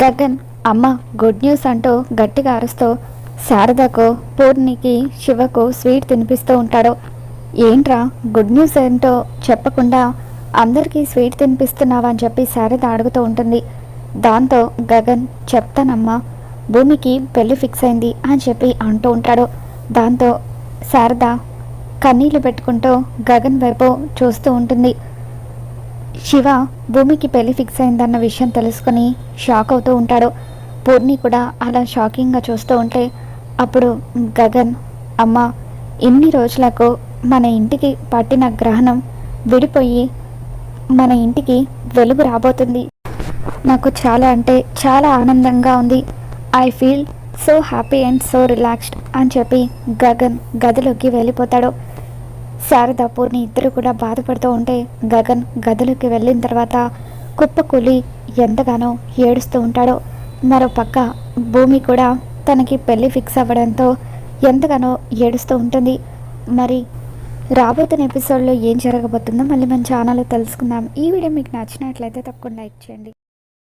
గగన్ అమ్మ good news అంటూ గట్టిగా అరుస్తూ శారదకు పూర్ణికి శివకు స్వీట్ తినిపిస్తూ ఉంటాడు. ఏంట్రా గుడ్ న్యూస్ ఏంటో చెప్పకుండా అందరికీ స్వీట్ తినిపిస్తున్నావా అని చెప్పి శారద అడుగుతూ ఉంటుంది. దాంతో గగన్ చెప్తానమ్మా భూమికి పెళ్ళి ఫిక్స్ అయింది అని చెప్పి అంటూ ఉంటాడు. దాంతో శారద కన్నీళ్ళు పెట్టుకుంటూ గగన్ వైపు చూస్తూ ఉంటుంది. శివ భూమికి పెళ్ళి ఫిక్స్ అయిందన్న విషయం తెలుసుకొని షాక్ అవుతూ ఉంటాడు. పూర్ణి కూడా అలా షాకింగ్గా చూస్తూ ఉంటే అప్పుడు గగన్ అమ్మ ఇన్ని రోజులకు మన ఇంటికి పట్టిన గ్రహణం విడిపోయి మన ఇంటికి వెలుగు రాబోతుంది. నాకు చాలా అంటే చాలా ఆనందంగా ఉంది. I feel so happy and so relaxed అని చెప్పి గగన్ గదిలోకి వెళ్ళిపోతాడు. శారద పూర్ణి ఇద్దరు కూడా బాధపడుతూ ఉంటే గగన్ గదిలోకి వెళ్ళిన తర్వాత కుప్పకూలి ఎంతగానో ఏడుస్తూ ఉంటాడో. మరో పక్క భూమి కూడా తనకి పెళ్ళి ఫిక్స్ అవ్వడంతో ఎంతగానో ఏడుస్తూ ఉంటుంది. మరి రాబోతున్న ఎపిసోడ్లో ఏం జరగబోతుందో మళ్ళీ మన ఛానల్లో తెలుసుకుందాం. ఈ వీడియో మీకు నచ్చినట్లయితే తప్పకుండా లైక్ చేయండి.